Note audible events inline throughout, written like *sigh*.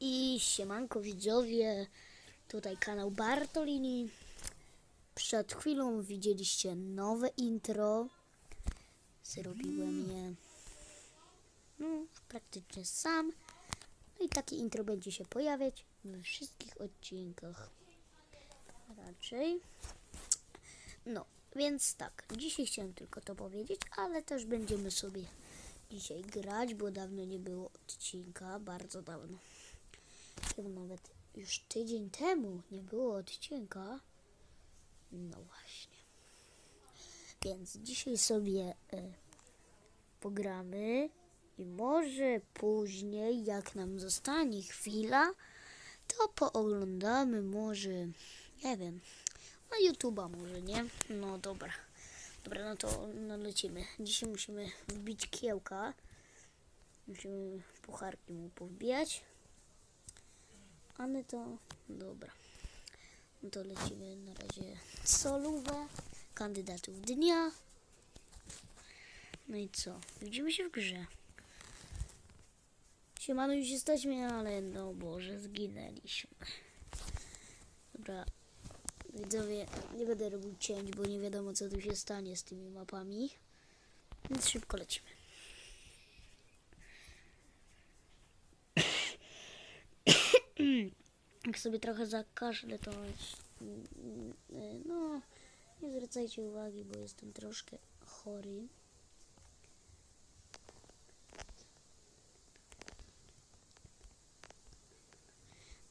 I siemanko widzowie, tutaj kanał Bartolini. Przed chwilą widzieliście nowe intro. Zrobiłem je no, praktycznie sam. No i takie intro będzie się pojawiać we wszystkich odcinkach. Raczej. No, więc tak, dzisiaj chciałem tylko to powiedzieć, ale też będziemy sobie dzisiaj grać, bo dawno nie było odcinka, bardzo dawno. Chyba nawet już tydzień temu nie było odcinka. No właśnie. Więc dzisiaj sobie e, pogramy i może później, jak nam zostanie chwila, to pooglądamy może, nie wiem, na YouTube'a może, nie? No dobra. Dobra, no to no lecimy. Dzisiaj musimy wbić kiełka. Musimy pucharki mu powbijać. Ale to dobra. No to lecimy na razie solówę kandydatów dnia. No i co? Widzimy się w grze. Siemano, już jesteśmy, ale no Boże, zginęliśmy. Dobra, widzowie, nie będę robił cięć, bo nie wiadomo co tu się stanie z tymi mapami. Więc szybko lecimy. Jak sobie trochę zakaszlę, to mm, no nie zwracajcie uwagi, bo jestem troszkę chory.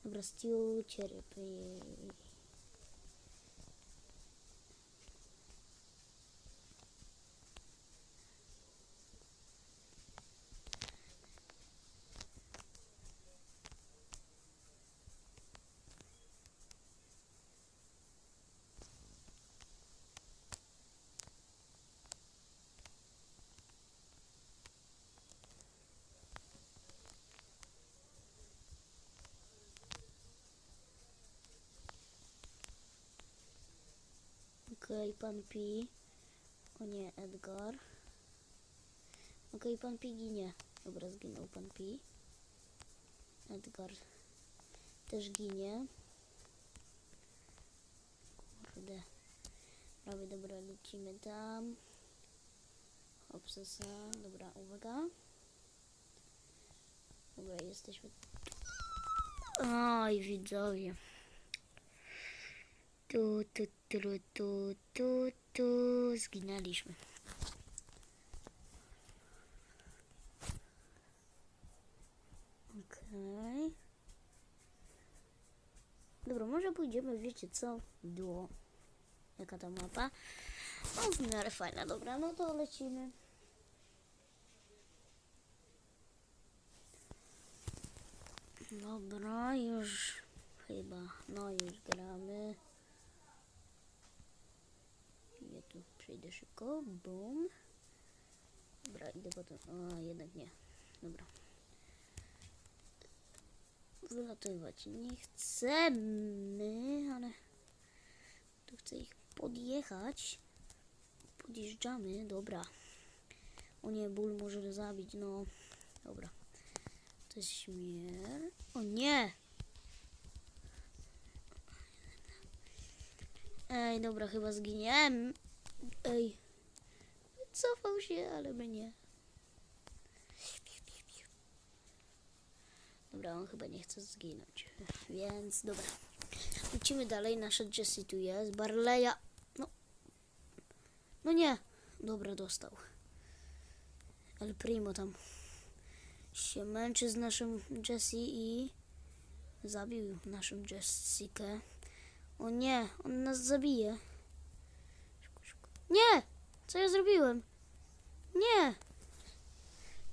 Dobra, Stu, cierpy. Okej, pan Pi. O nie, Edgar. Okej, pan Pi ginie. Dobra, zginął pan Pi. Edgar też ginie. Kurde. Prawie dobra, lecimy tam. Hopsesa. Dobra, uwaga. Dobra, jesteśmy. Oj, widzowie. Tu, tu, tu, tu, tu, tu, zginęliśmy. Okej. Dobra, może pójdziemy, wiecie co? Duo. Jaka ta mapa? O, w miarę fajna, dobra, no to lecimy. Dobra, już chyba, no już gramy. Ja tu przejdę szybko. Boom. Dobra, idę potem. O, jednak nie. Dobra. Wylatywać nie chcemy, ale tu chcę ich podjechać. Podjeżdżamy, dobra. O nie, ból może zabić, no. Dobra. To jest śmierć. O nie! Ej, dobra, chyba zginiemy. Ej. Cofał się, ale mnie. Dobra, on chyba nie chce zginąć. Więc dobra. Lecimy dalej. Nasza Jessie tu jest. Barleya. No. No nie. Dobra, dostał. El Primo tam się męczy z naszym Jessie i zabił naszą Jessikę. O nie, on nas zabije. Nie! Co ja zrobiłem? Nie!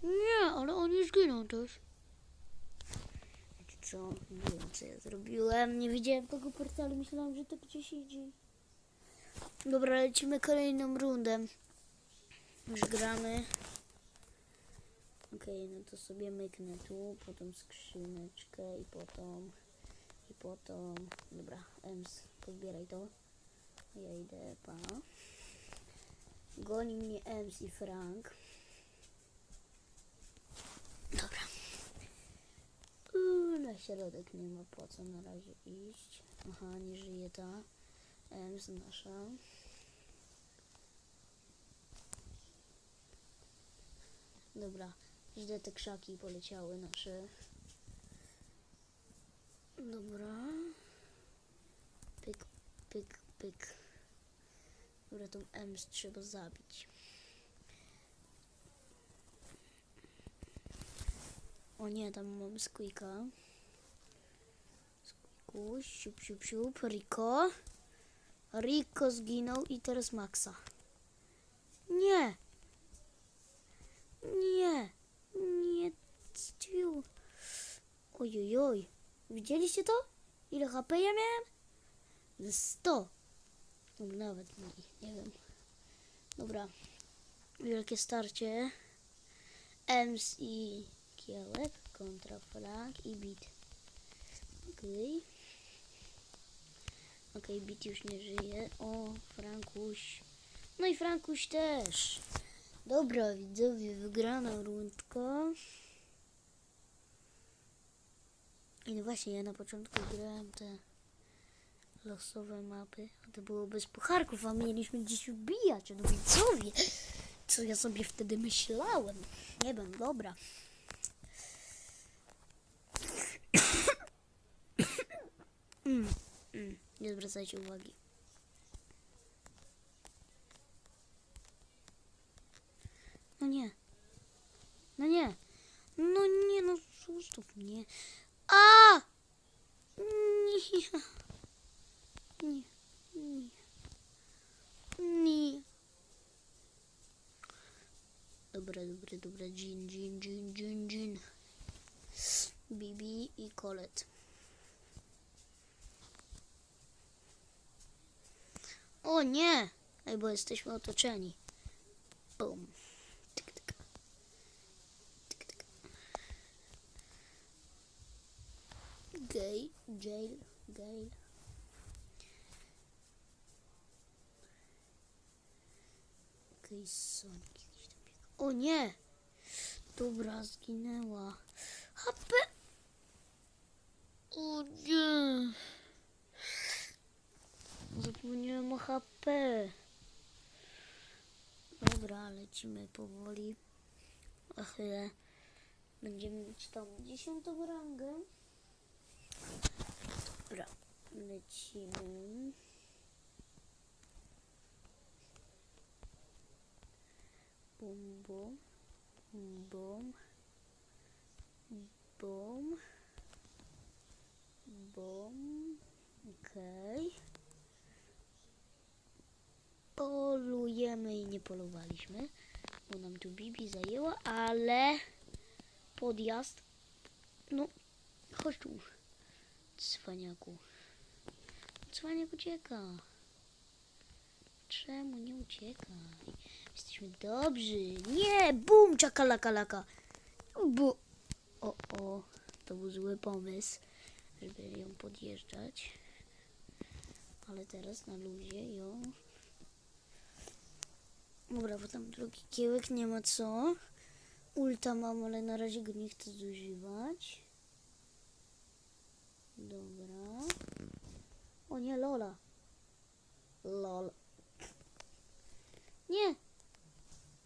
Nie, ale on już zginął też. Co? Nie wiem, co ja zrobiłem. Nie widziałem tego portalu. Myślałam, że to gdzieś idzie. Dobra, lecimy kolejną rundę. Już gramy. Okej, no to sobie myknę tu, potem skrzyneczkę i potem i potem, dobra, Ems, pozbieraj to. Ja idę, pa. Goni mnie MC Frank. Dobra. Uuu, na środek nie ma po co na razie iść. Aha, nie żyje ta. Ems nasza. Dobra, źle te krzaki poleciały nasze. Dobra. Pyk, pyk, pyk. Dobra, tą Ems trzeba zabić. O nie, tam mam Squeaka. Squeaku, siup, siup, siup, Rico. Rico zginął i teraz Maxa. Nie! Nie! Nie! Tiu. Ojojoj. Widzieliście to? Ile HP ja miałem? Ze 100. Lub nawet mniej, nie wiem. Dobra. Wielkie starcie. Ems i Kiełek kontra Frank i Bit. Okej. Okej, Bit już nie żyje. O, Frankuś. No i Frankuś też. Dobra, widzowie, wygrana rundka. I no właśnie, ja na początku grałem te losowe mapy. To było bez pucharków, a mieliśmy dziś wbijać. No widzowie, co ja sobie wtedy myślałem. Nie wiem, dobra. Mm, mm, nie zwracajcie uwagi. No nie. No nie. No nie, no zostaw mnie. A! Nie. Nie. Nie. Dobra, dobra. Gin, gin, gin, gin, gin. Bibi i Colette. O nie! Ej, bo jesteśmy otoczeni. Bum. Tyk, tyk. Tyk, tyk. Gay, jail, gay. Okej, Sonic. O nie! Dobra, zginęła. HP! O nie! Zapomniałem o HP. Dobra, lecimy powoli. A chwilę. Będziemy mieć tam dziesiątą rangę. Dobra, lecimy. Bum, bum, bum, bum, bum. Okej. Polujemy i nie polowaliśmy, bo nam tu Bibi zajęła, ale podjazd. No, chodź tu, cwaniaku. Cwaniak ucieka. Czemu nie uciekaj? Jesteśmy dobrzy. Nie, bum, czakalaka laka. Bu. O, o, to był zły pomysł, żeby ją podjeżdżać. Ale teraz na luzie ją Dobra, bo tam drugi kiełek nie ma co. Ulta mam, ale na razie go nie chcę zużywać. Dobra. O nie, Lola. Lol. Nie!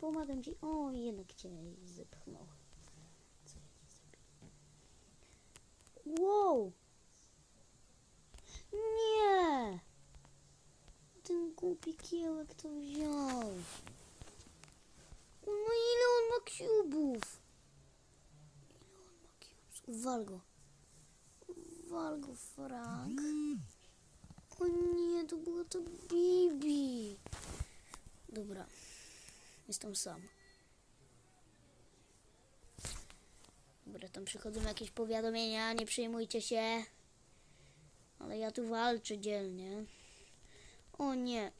Pomagam ci. O, jednak cię zepchnął. Co ja ci zrobię? Wow! Nie! Ten głupi kiełek to wziął. No ile on ma kubów? Ile on ma kubów? Wal go. Wal go, Frank. O nie, to była to Bibi. Dobra. Jestem sam. Dobra, tam przychodzą jakieś powiadomienia, nie przejmujcie się. Ale ja tu walczę dzielnie. O nie.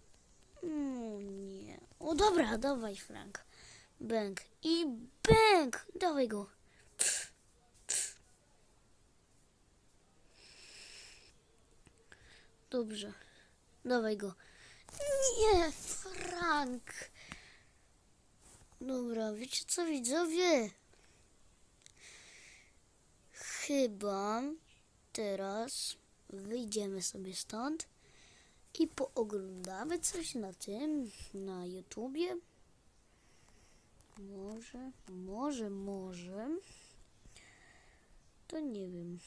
O nie. O dobra, dawaj Frank. Bęk. I bęk. Dawaj go. Dobrze. Dawaj go. Nie, Frank. Dobra, wiecie co widzowie? Chyba teraz wyjdziemy sobie stąd i pooglądamy coś na tym, na YouTubie. Może, może, może. To nie wiem.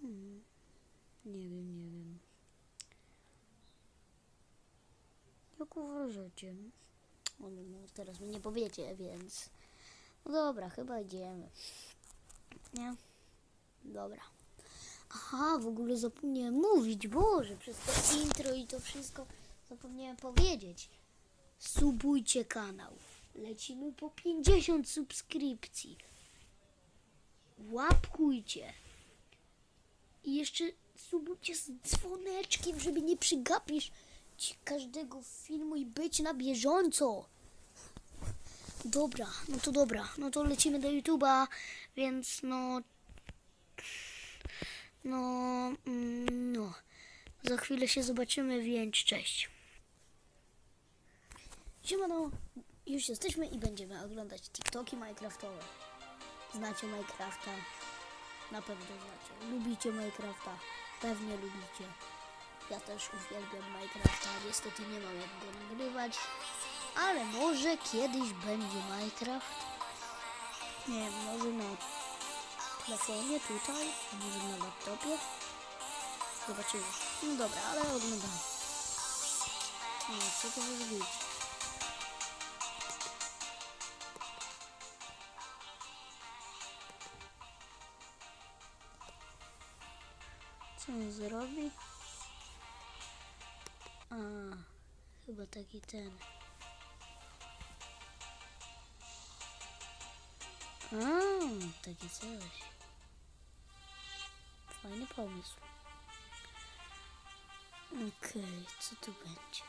Hmm. Nie wiem, nie wiem. O, no, no, teraz mi nie powiecie, więc... No dobra, chyba idziemy. Nie? Dobra. Aha, w ogóle zapomniałem mówić, Boże, przez to intro i to wszystko zapomniałem powiedzieć. Subujcie kanał. Lecimy po 50 subskrypcji. Łapkujcie. I jeszcze subujcie z dzwoneczkiem, żeby nie każdego filmu i być na bieżąco. Dobra, no to dobra, no to lecimy do YouTube'a, więc no... No... mm, No... Za chwilę się zobaczymy, więc cześć. Siemano, już jesteśmy i będziemy oglądać TikToki Minecraftowe. Znacie Minecrafta? Na pewno znacie. Lubicie Minecrafta? Pewnie lubicie. Ja też uwielbiam Minecrafta, niestety nie mam jak go nagrywać. Ale może kiedyś będzie Minecraft. Nie wiem, może na telefonie tutaj, może na laptopie. Zobaczymy. No dobra, ale oglądamy. No, co to może być? Co on zrobi? A, chyba taki ten. A, takie coś. Fajny pomysł. Okej, co tu będzie?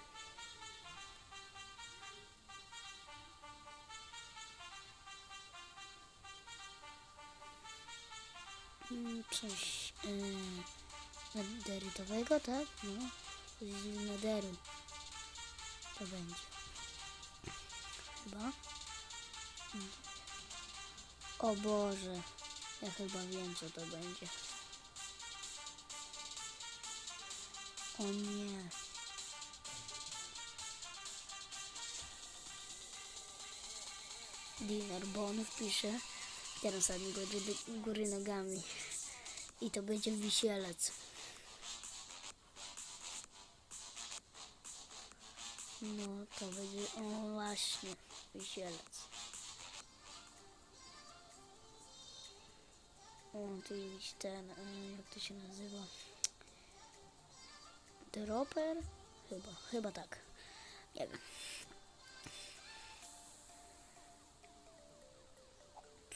Mm, Coś yy, nederitowego, tak? No, z nederu. To będzie. Chyba. O Boże, ja chyba wiem co to będzie. O nie. Dinner, bo on wpisze. Teraz go do góry nogami. I to będzie wisielec. No, to będzie, o właśnie, wisielec. O, tu jest ten, e, jak to się nazywa? Dropper? Chyba, chyba tak. Nie wiem.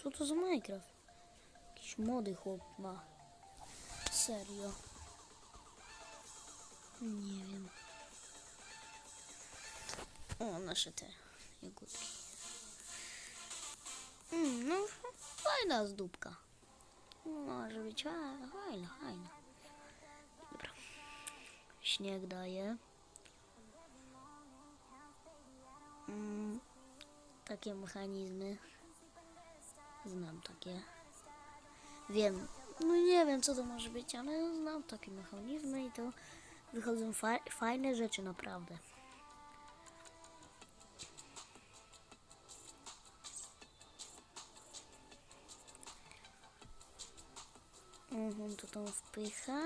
Co to za Minecraft? Jakiś młody chłop ma. Serio. Nie wiem. O, nasze te jagódki. Mm, no, fajna zdóbka. Może być fajna, fajna. Dobra. Śnieg daje. Mm, takie mechanizmy. Znam takie. Wiem. No nie wiem co to może być, ale znam takie mechanizmy i to wychodzą fa fajne rzeczy naprawdę. Mhm, to tą wpycha.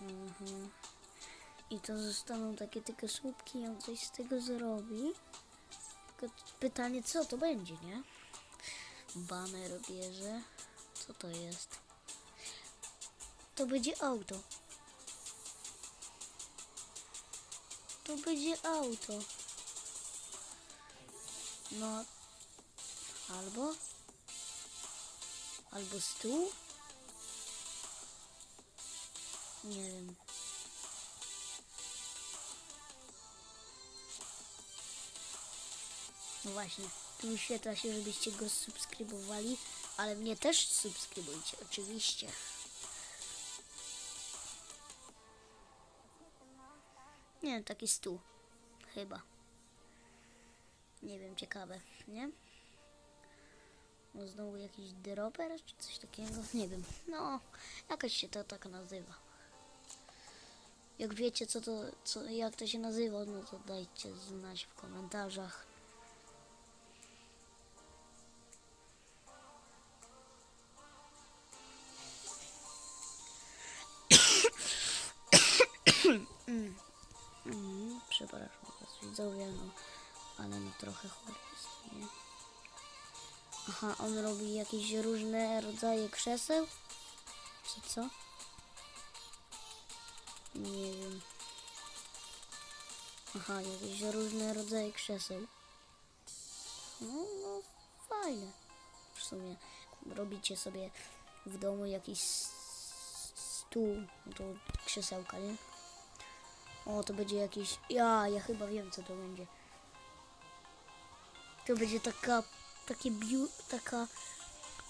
Mhm. I to zostaną takie tylko słupki i on coś z tego zrobi. Tylko pytanie, co to będzie, nie? Baner bierze. Co to jest? To będzie auto. To będzie auto. No. Albo. Albo stół? Nie wiem. No właśnie, tu wyświetla się, żebyście go subskrybowali, ale mnie też subskrybujcie, oczywiście. Nie, taki stół. Chyba. Nie wiem, ciekawe, nie? No znowu jakiś dropper czy coś takiego? Nie wiem. No, jakoś się to tak nazywa. Jak wiecie, co to, co, jak to się nazywa, no to dajcie znać w komentarzach. *coughs* Mm, przepraszam was widzowie, no, ale no trochę chory jest, nie? Aha, on robi jakieś różne rodzaje krzeseł? Czy co? Nie wiem. Aha, jakieś różne rodzaje krzeseł. No, no, fajne. W sumie robicie sobie w domu jakiś stół, to krzesełka, nie? O, to będzie jakiś... Ja, ja chyba wiem, co to będzie. To będzie taka... Takie biu... Taka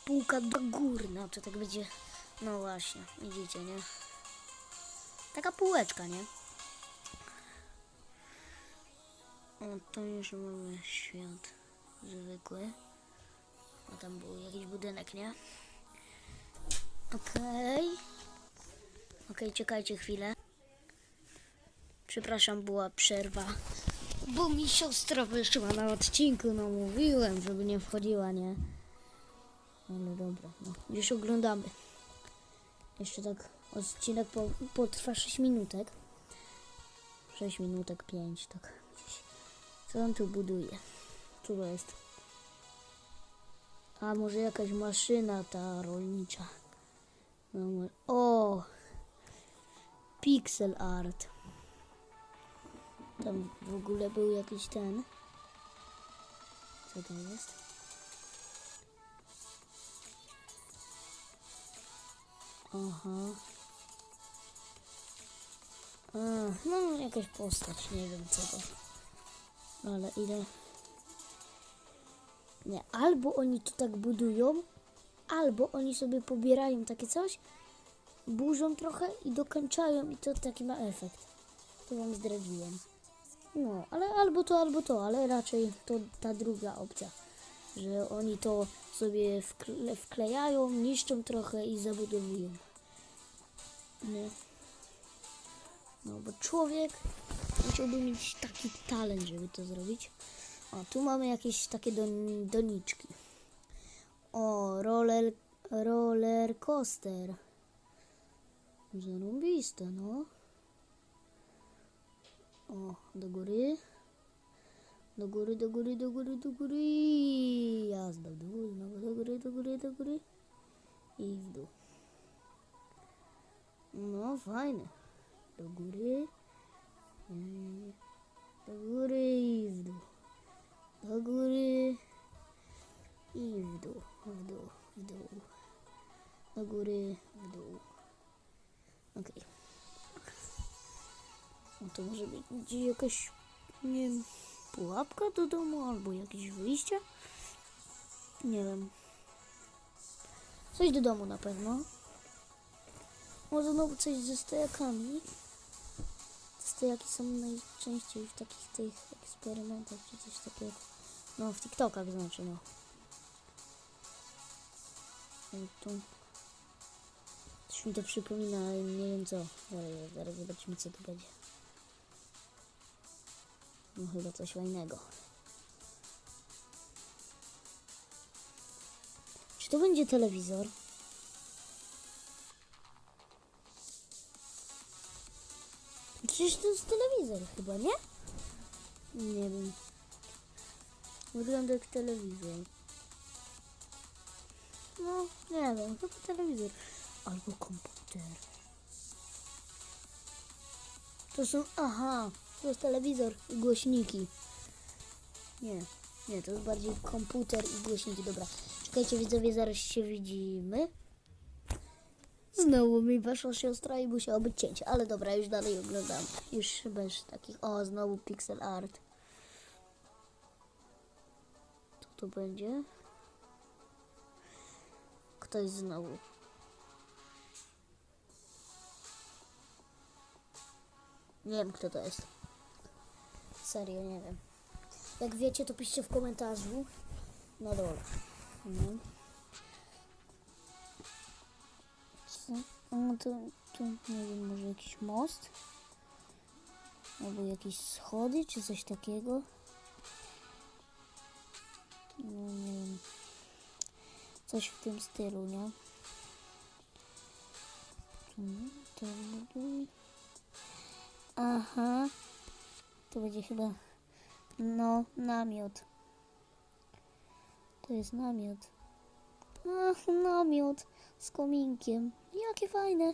półka górna, to tak będzie... No właśnie, widzicie, nie? Taka półeczka, nie? O, to już mamy świat zwykły. A tam był jakiś budynek, nie? Okej. Okej, czekajcie chwilę. Przepraszam, była przerwa. Bo mi siostra wyszła na odcinku, no mówiłem, żeby nie wchodziła, nie? Ale dobra, no. Już oglądamy. Jeszcze tak odcinek po, potrwa 6 minutek. 6 minutek, 5, tak. Co on tu buduje? Co to jest? A może jakaś maszyna ta rolnicza? No, o! Pixel art. Tam w ogóle był jakiś ten. Co to jest? Aha. A, no jakaś postać, nie wiem co to. Ale ile... Nie, albo oni to tak budują, albo oni sobie pobierają takie coś, burzą trochę i dokończają i to taki ma efekt. To wam zdradziłem. No, ale albo to, albo to, ale raczej to ta druga opcja. Że oni to sobie wkle, wklejają, niszczą trochę i zabudowują. Nie. No, bo człowiek musiałby mieć taki talent, żeby to zrobić. O, tu mamy jakieś takie don, doniczki. O, roller, roller coaster. Zarąbiste, no. O, do góry. Do góry, do góry, do góry, do góry. Jazda w dół, znowu do góry, do góry, do góry. I w dół. No, fajne. Do góry. Do góry i w dół. Do góry i w dół. W dół, w dół. Do góry, w dół. Okej. No to może być jakaś, nie wiem, pułapka do domu albo jakieś wyjście? Nie wiem. Coś do domu na pewno. Może znowu coś ze stojakami. Stojaki są najczęściej w takich tych eksperymentach czy coś takiego. No, w TikTokach znaczy, no. Tu. Coś mi to przypomina, ale nie wiem co. Zaraz zobaczymy co to będzie. No chyba coś fajnego. Czy to będzie telewizor? Przecież to jest telewizor chyba, nie? Nie wiem. Wygląda jak telewizor. No, nie wiem, chyba telewizor. Albo komputer. To są, aha, to jest telewizor i głośniki. Nie, nie, to jest bardziej komputer i głośniki. Dobra, czekajcie widzowie, zaraz się widzimy. Znowu mi weszła siostra i musiało być cięcie, ale dobra, już dalej oglądam. Już bez takich, o, znowu pixel art. Co to będzie? Ktoś znowu. Nie wiem, kto to jest. Serio, nie wiem. Jak wiecie, to piszcie w komentarzu na dole. No. No to, tu nie wiem, może jakiś most? Albo jakieś schody, czy coś takiego? No nie wiem. Coś w tym stylu, nie? Aha. To będzie chyba... No, namiot. To jest namiot. Ach, namiot z kominkiem. Jakie fajne.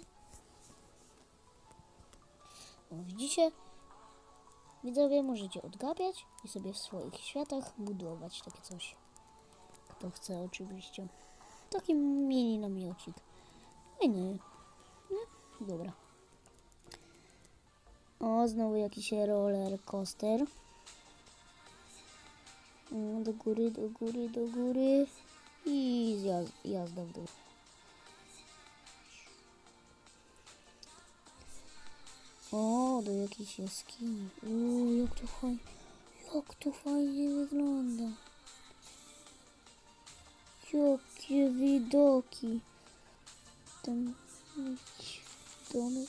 Widzicie? Widzowie, możecie odgapiać i sobie w swoich światach budować takie coś. Kto chce oczywiście. Taki mini namiocik. Fajny. Nie? Dobra. O, znowu jakiś roller coaster. Do góry, do góry, do góry. I zjazd, jazda w dół. O, do jakiejś jaskini. O, jak to fajnie, jak to fajnie wygląda. Jakie widoki. Jakiś domek.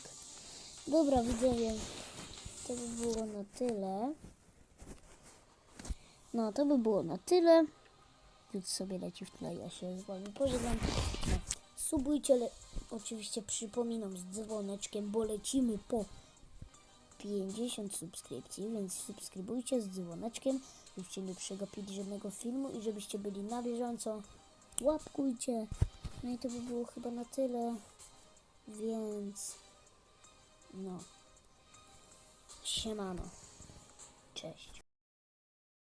Dobra, widzowie, to by było na tyle. No, to by było na tyle. Już sobie leci w tle, ja się z wami pożegnam. No, subujcie, ale oczywiście przypominam z dzwoneczkiem, bo lecimy po 50 subskrypcji, więc subskrybujcie z dzwoneczkiem, żebyście nie przegapić żadnego filmu i żebyście byli na bieżąco. Łapkujcie. No i to by było chyba na tyle, więc no. Siemano. Cześć.